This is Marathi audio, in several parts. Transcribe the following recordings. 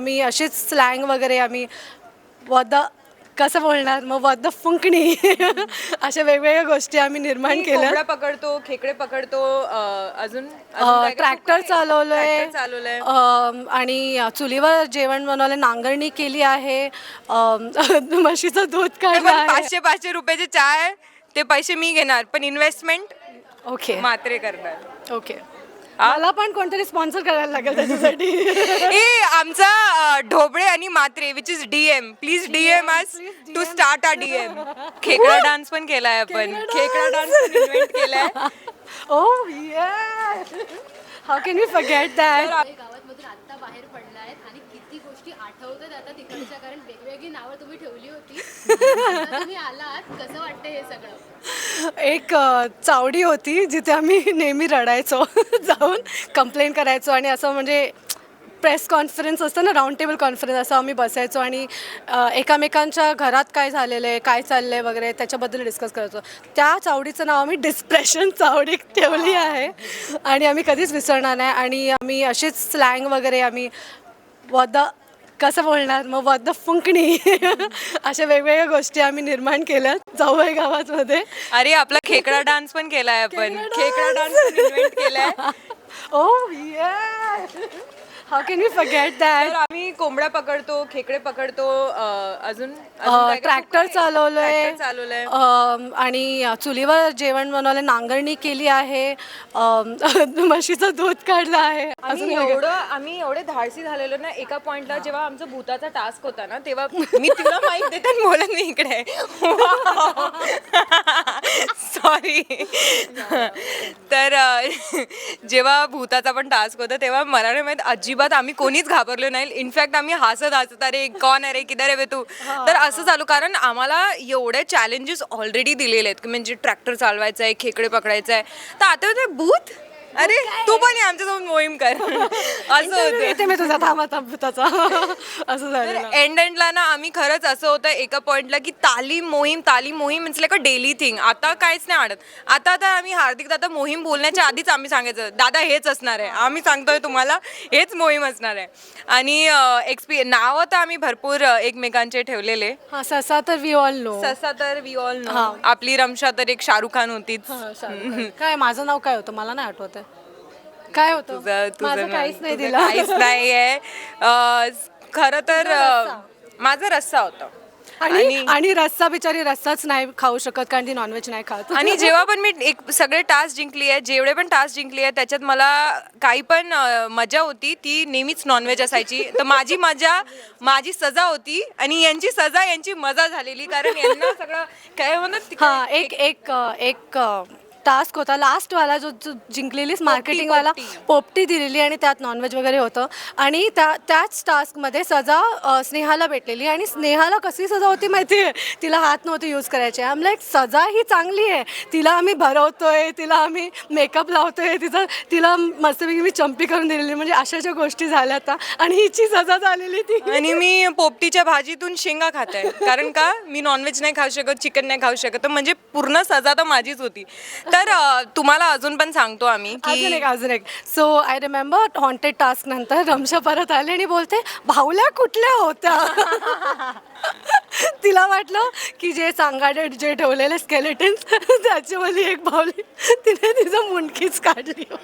आम्ही अशीच स्लँग वगैरे आम्ही वद कसं बोलणार? मग वद फुंकणी. अशा वेगवेगळ्या गोष्टी आम्ही निर्माण केल्या. कोंबडा पकडतो खेकडे पकडतो अं, अजून अजून काय काय? ट्रॅक्टर चालवलंय. चालवलंय. आणि चुलीवर जेवण बनवलं नांगरणी केली आहे. म्हशीचं दूध पण काढलं आहे. पाचशे पाचशे रुपयाचे चाय ते पैसे मी घेणार पण इन्व्हेस्टमेंट ओके मात्रे करणार. ओके मला पण कोणतरी स्पॉन्सर करायला लागेल त्याच्यासाठी. ए आमचा ढोबळे आणि Matre which is DM please DM आज टू स्टार्ट आ डीएम खेकडा डान्स पण केलाय आपण. खेकडा डान्स केलाय. ओ how can you forget that हे गावातमधून आत्ता बाहेर पडला आहेत आणि गोष्टी आठवतात आता तिकडच्या कारण वेगवेगळी नावं तुम्ही ठेवली होती. आता तुम्ही आलात. कसं वाटतं हे सगळं? एक अ, चावडी होती जिथे आम्ही नेहमी रडायचो. जाऊन कंप्लेंट करायचो आणि असं म्हणजे प्रेस कॉन्फरन्स असतं ना राऊंड टेबल कॉन्फरन्स असं आम्ही बसायचो आणि अ, एकामेकांच्या घरात काय झालेलं आहे काय चाललं आहे वगैरे त्याच्याबद्दल डिस्कस करायचो. त्या चावडीचं नाव आम्ही डिस्प्रेशन चावडी ठेवली आहे आणि आम्ही कधीच विसरणार नाही. आणि आम्ही अशीच स्लँग वगैरे आम्ही वद कसं बोलणार? मग वद फुंकणी अशा वेगवेगळ्या गोष्टी आम्ही निर्माण केल्या जाऊबाई गावातमध्ये. अरे आपला खेकडा डान्स पण केलाय आपण. खेकडा डान्स केलाय. ओ how can you forget that तर आम्ही कोंबडा पकडतो खेकडे पकडतो अं, अजून? ट्रॅक्टर चालवलंय. चालवलंय. अम, आणि चुलीवर जेवण बनवलं नांगरणी केली आहे. अम, म्हशीचं दूध काढलं आहे. अजून आम्ही एवढं आम्ही एवढे धाडसी झालेलो ना एका पॉइंटला जेव्हा आमचा भूताचा टास्क होता ना तेव्हा मी तुला माहीत देते आणि बोलत मी इकडे. सॉरी तर अं, जेव्हा भूताचा पण टास्क होता तेव्हा मला नाही माहीत अजिबात आम्ही कोणीच घाबरलो नाही. इनफॅक्ट आम्ही हसत हसत अरे कॉन अरे किधर आहे बे तू? तर असं चालू कारण आम्हाला एवढे चॅलेंजेस ऑलरेडी दिलेले आहेत. की म्हणजे ट्रॅक्टर चालवायचा आहे खेकडे पकडायचा आहे तर आता ते भूत अरे तू पण ये आमच्यासोबत मोहीम कर. असं होतं येते मी तुझा थांबा थांबताचा असं झालं एंड एंडला ना आम्ही खरंच असं होतं एका पॉइंटला की तालीम मोहीम तालीम मोहीम लाईक अ डेली थिंग आता काहीच नाही वाटत आता आता आम्ही हार्दिक दादा मोहीम बोलण्याच्या आधीच आम्ही सांगायचं दादा हेच असणार आहे. आम्ही सांगतोय तुम्हाला हेच मोहीम असणार आहे. आणि एक्सपी नावं तर आम्ही भरपूर एकमेकांचे ठेवलेले. हा ससा तर वी ऑल नो ससा तर वी ऑल नो आपली रमशा तर एक शाहरुख खान होतीच. काय माझं नाव काय होतं? मला नाही आठवत आहे काय होतं? तुझं माझं काहीच नाही तुझं दिलं. काहीच नाही आहे खरं तर अ, माझा रस्सा होता. आणि आणि रस्सा बिचारी रस्साच नाही खाऊ शकत कारण ती नॉनव्हेज नाही खात. आणि जेव्हा पण मी एक सगळे टास्क जिंकली आहे जेवढे पण टास्क जिंकली आहे त्याच्यात मला काही पण अ, मजा होती ती नेहमीच नॉनव्हेज असायची. तर माझी मजा माझी सजा होती आणि यांची सजा यांची मजा झालेली. कारण यांना सगळं काय म्हणत हा एक एक अ, एक टास्क होता. लास्ट वाला जो जो जिंकलेलीच मार्केटिंग वाला पोपटी. पोपटी दिलेली आणि त्यात नॉनव्हेज वगैरे होतं. आणि त्या त्याच टास्कमध्ये सजा अ, स्नेहाला भेटलेली. आणि स्नेहाला कशी सजा होती माहिती आहे तिला हात नव्हते यूज करायचे. आम लाईक सजा ही चांगली आहे. तिला आम्ही भरवतोय. तिला आम्ही मेकअप लावतोय. तिचं तिला मस्तपैकी मी चंपी करून दिलेली. म्हणजे अशा ज्या गोष्टी झाल्या आता. आणि हिची सजा झालेली ती. आणि मी पोपटीच्या भाजीतून शेंगा खात. आहे कारण का? मी नॉनव्हेज नाही खाऊ शकत चिकन नाही खाऊ शकत. तर म्हणजे पूर्ण सजा तर माझीच होती. तर अ, तुम्हाला अजून पण सांगतो आम्ही अजून की एक अजून एक. So I remember haunted task नंतर रमशा परत आले आणि बोलते भावल्या कुठल्या होत्या? तिला वाटलं की जे सांगाडे जे ठेवलेले स्केलेटन त्याच्यामध्ये एक भावली तिने तिचं मुंडकीच काढली.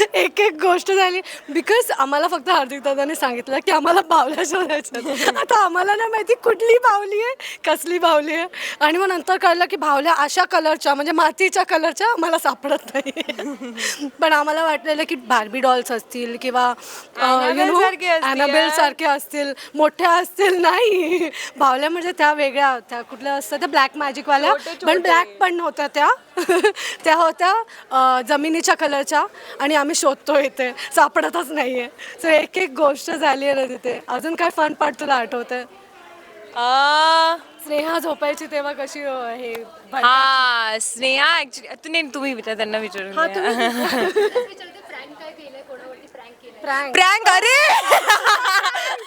एक एक गोष्ट झाली. बिकॉज आम्हाला फक्त हार्दिक दादाने सांगितलं की आम्हाला बावल्या शोधायच्या आता आम्हाला नाही माहिती कुठली बावली आहे कसली बावली आहे. आणि मग नंतर कळलं की बावल्या अशा कलरच्या म्हणजे मातीच्या कलरच्या आम्हाला सापडत नाही. पण आम्हाला वाटलेलं की बार्बी डॉल्स असतील किंवा Annabelle सारखे असतील अॅनाबेल यार. सारख्या असतील मोठ्या असतील नाही. बावल्या म्हणजे त्या वेगळ्या त्या कुठल्या असतात त्या ब्लॅक मॅजिकवाल्या पण ब्लॅक पण होत्या त्या. त्या होत्या जमिनीच्या कलरच्या आणि आम्ही शोधतो इथे. सापडतच नाहीये. सो एक एक गोष्ट झाली आहे ना तिथे. अजून काय फन पार्ट तुला आठवतंय? अ, स्नेहा झोपायची तेव्हा कशी अ, हे हा स्नेहा ऍक्च्युली तू नाही तुम्ही विचार त्यांना विचारून हा. तुम्ही. प्रँक अरे!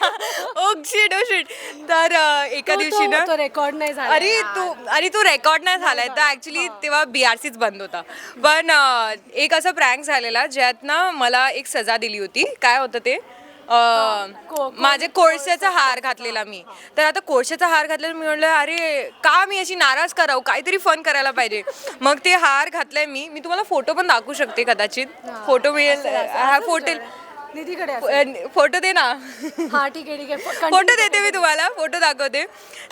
ओ शिट ओ शिट तर अ, एका दिवशी ना तो रेकॉर्ड नाही झाला अरे तू अरे तू रेकॉर्ड नाही झालाय. तर ऍक्च्युली तेव्हा बी आर सीच बंद होता. पण अ, एक असा प्रँक झालेला ज्यात ना मला एक सजा दिली होती. काय होतं ते? अं, को- माझे कोळशाचा हार घातलेला मी. तर आता कोळशाचा हार घातलेला मी म्हणलं अरे का मी अशी नाराज करावं? काहीतरी फन करायला पाहिजे. मग ते हार घातलाय मी. मी तुम्हाला फोटो पण दाखवू शकते कदाचित. फोटो मिळेल. हा फोटो निधीकडे. फोटो दे ना. हा ठीक आहे ठीक आहे. फोटो देते मी तुम्हाला फोटो दाखवते.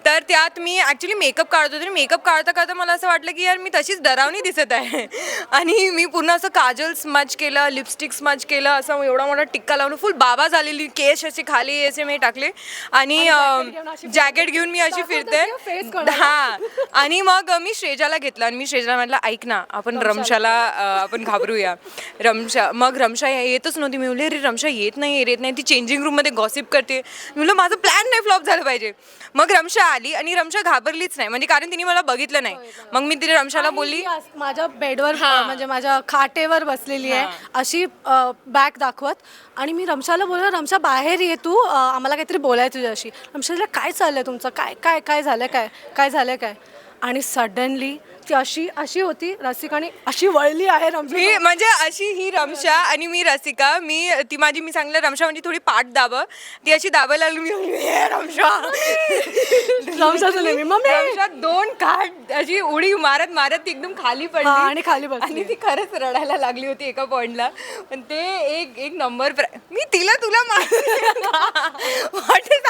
तर त्यात मी ॲक्च्युली मेकअप काढत होते. मेकअप काढता काढता मला असं वाटलं की यार मी तशीच डरावणी दिसत आहे. आणि मी पुन्हा असं काजल स्मच केलं लिपस्टिक स्मच केलं असं एवढा मोठा टिक्का लावून फुल बाबा झालेली केस असे खाली असे मी टाकले. आणि घेऊन अशी जॅकेट घेऊन मी अशी दाखवत फिरते. होती face कोणाला. हा. आणि मग मी श्रेजाला घेतलं. आणि मी श्रेजाला म्हटलं ऐक ना आपण रमशाला. अं, आपण घाबरूया. रमशा मग रमशा येतच नव्हती. मी म्हणले अरे रमशा येत नाही येत नाही. ती चेंजिंग रूममध्ये गॉसिप करते. म्हणलं माझं प्लॅन नाही फ्लॉप झालं पाहिजे. मग रमशा आली आणि रमशा घाबरलीच नाही. म्हणजे कारण तिने मला बघितलं नाही. मग मी तिने रमशाला बोलली माझ्या बेडवर म्हणजे माझ्या खाटेवर बसलेली आहे. अशी बॅग दाखवत. आणि मी रमशाला बोललो रमशा बाहेर ये तू. आम्हाला काहीतरी बोलायचं तुझ्याशी. रमशाला काय चाललंय तुमचं? काय काय काय झालंय? काय काय झालंय काय? आणि सडनली ती अशी अशी होती रसिकाने अशी वळली आहे रमशा मी म्हणजे अशी ही रमशा आणि मी रसिका मी ती माझी मी सांगितलं रमशा म्हणजे थोडी पाठ दाब. ती अशी दाबायला लागली मी म्हणली, "ए, रमशा. रमशाचं नेहमी मम्मी! रमशा दोन काठ अशी उडी मारत मारत ती एकदम खाली पडली. हा, आणि खाली बसली. आणि ती खरंच रडायला लागली होती एका पॉइंटला. पण ते एक एक नंबर मी तिला तुला वाटत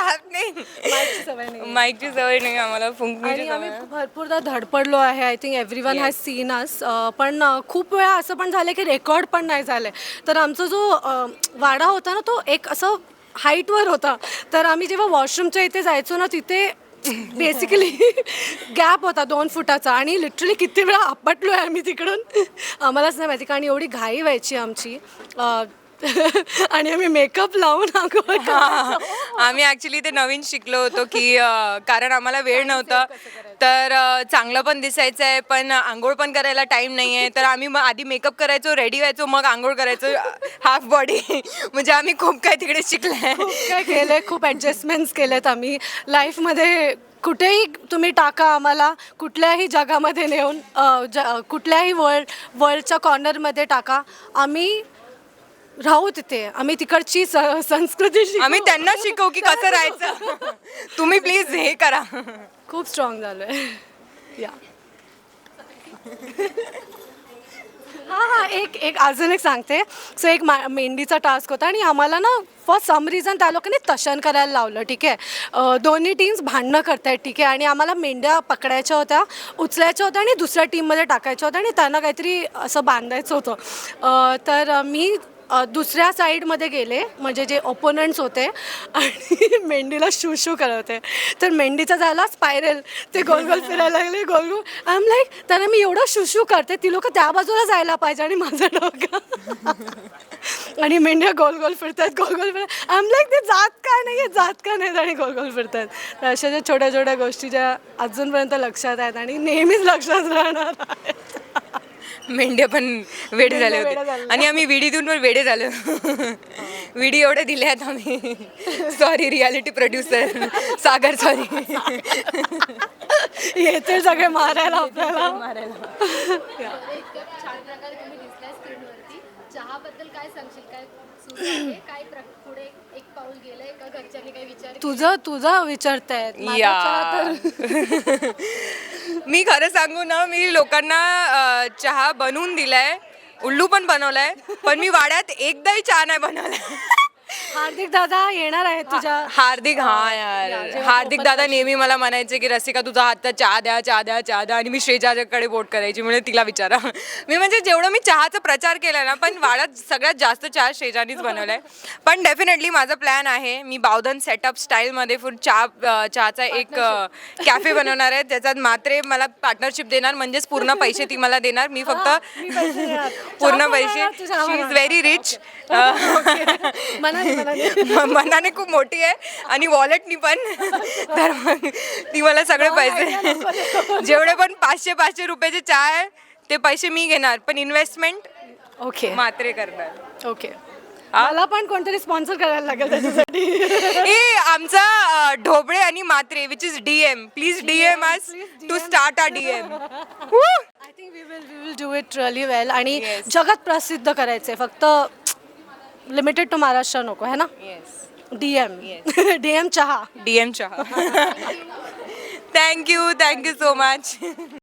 माईकची सवय नाही माईकची सवय नाही आम्हाला आणि सवय. आम्ही. भरपूरदा धडपडलो आहे I think everyone has seen us पण अ, खूप वेळा असं पण झालं की रेकॉर्ड पण नाही झालं तर आमचा जो अ, वाडा होता ना तो एक असं हाईटवर होता. तर आम्ही जेव्हा वॉशरूमच्या इथे जायचो ना तिथे बेसिकली गॅप होता दोन फुटाचा. आणि लिटरली किती वेळा आपटलो आहे आम्ही तिकडून. आम्हालाच नाही माहिती कारण एवढी घाई व्हायची आमची. अ, आणि आम्ही मेकअप लावून करायचो. आम्ही ऍक्च्युली ते नवीन शिकलो होतो की अं, कारण आम्हाला वेळ नव्हता. तर अं, चांगलं पण दिसायचं आहे पण आंघोळ पण करायला टाइम नाही आहे तर आम्ही मग आधी मेकअप करायचो रेडी व्हायचो मग आंघोळ करायचो. हाफ बॉडी म्हणजे आम्ही खूप काय तिकडे शिकलंय. खूप काय केलंय खूप ॲडजस्टमेंट्स केलेत आम्ही. लाईफमध्ये कुठेही तुम्ही टाका आम्हाला कुठल्याही जगामध्ये नेऊन अ, ज कुठल्याही वर्ल्ड वर्ल्डच्या कॉर्नरमध्ये टाका. आम्ही राहू तिथे. आम्ही तिकडची स संस्कृती शिकू. आम्ही त्यांना शिकवू की कसं राहायचं. तुम्ही प्लीज हे करा. खूप स्ट्रॉंग झालोय. या हां हां एक एक अजून एक सांगते. सो एक मा मेंढीचा टास्क होता आणि आम्हाला ना फॉर सम रिझन त्या लोकांनी तशन करायला लावलं ठीक आहे. अं, दोन्ही टीम्स भांडणं करतायत ठीक आहे. आणि आम्हाला मेंढ्या पकडायच्या होत्या उचलायच्या होत्या आणि दुसऱ्या टीममध्ये टाकायच्या होत्या आणि त्यांना काहीतरी असं बांधायचं होतं. अं, तर मी अ, दुसऱ्या साईडमध्ये गेले म्हणजे जे ओपोनंट्स होते आणि मेंढीला शू शू करवते. तर मेंढीचा झाला स्पायरल ते गोल गोल फिरायला लागले गोल गोल. आय एम लाईक त्याने मी एवढं शू शू करते ती लोक त्या बाजूला जायला पाहिजे आणि माझं डोकं. आणि मेंढ्या गोल गोल फिरतात गोल गोल फिरतात आय एम लाईक ते जात काय नाही जात का नाही आणि गोल गोल फिरतात तर अशा ज्या छोट्या छोट्या गोष्टी ज्या अजूनपर्यंत लक्षात आहेत आणि नेहमीच लक्षात राहणार आहेत. मेंढ्या पण वेडे झाले वेडे होते. आणि आम्ही विडीतून पण वेडे झालो. विडी एवढे दिले आहेत आम्ही. Sorry reality producer Sagar sorry येते सगळे मारायला आपल्याला. स्क्रीनवरती. चहाबद्दल काय सांगशील? काय काय पाऊल गेलंय का? घरच्यांनी काही विचार तुझं तुझं विचारतायत. माझा या मी खरं सांगू ना मी लोकांना अं, चहा बनवून दिलाय. उल्लू पण बनवलाय पण मी वाड्यात एकदाही चहा नाही बनवलाय. हार्दिक दादा येणार आहे तुझ्या हार्दिक हा यार. हार्दिक दादा नेहमी मला म्हणायचे की रसिका तुझा हातचा चहा द्या चहा द्या चहा द्या. आणि मी श्रेजाकडे बोट करायची म्हणजे तिला विचारा. मी म्हणजे जेवढं मी चहाचा प्रचार केला ना पण वाड्यात सगळ्यात जास्त चहा श्रेजानीच बनवलाय. पण डेफिनेटली माझा प्लॅन आहे मी बावधन सेटअप स्टाईलमध्ये फुल चहा चहाचा एक कॅफे बनवणार आहे. त्याच्यात मात्रे मला पार्टनरशिप देणार म्हणजेच पूर्ण पैसे ती मला देणार. मी फक्त. पूर्ण पैसे. शी इज. व्हेरी रिच मनाने म- मनाने खूप मोठी आहे आणि वॉलेटनी पण. तर मग ती मला सगळे पैसे. जेवढे पण पाचशे पाचशे रुपयाचे चहा आहे ते पैसे मी घेणार. पण इन्व्हेस्टमेंट ओके. मात्रे करणार. ओके. मला पण कोणतरी स्पॉन्सर करायला लागेल त्याच्यासाठी. ए आमचा अ, ढोबळे आणि Matre which is DM please DM आज to start uh DM I think we will we will do it really well आणि. जगात प्रसिद्ध करायचंय. फक्त लिमिटेड टू महाराष्ट्र नको है ना? Yes D M D M चहा डी एम चहा thank you thank you so much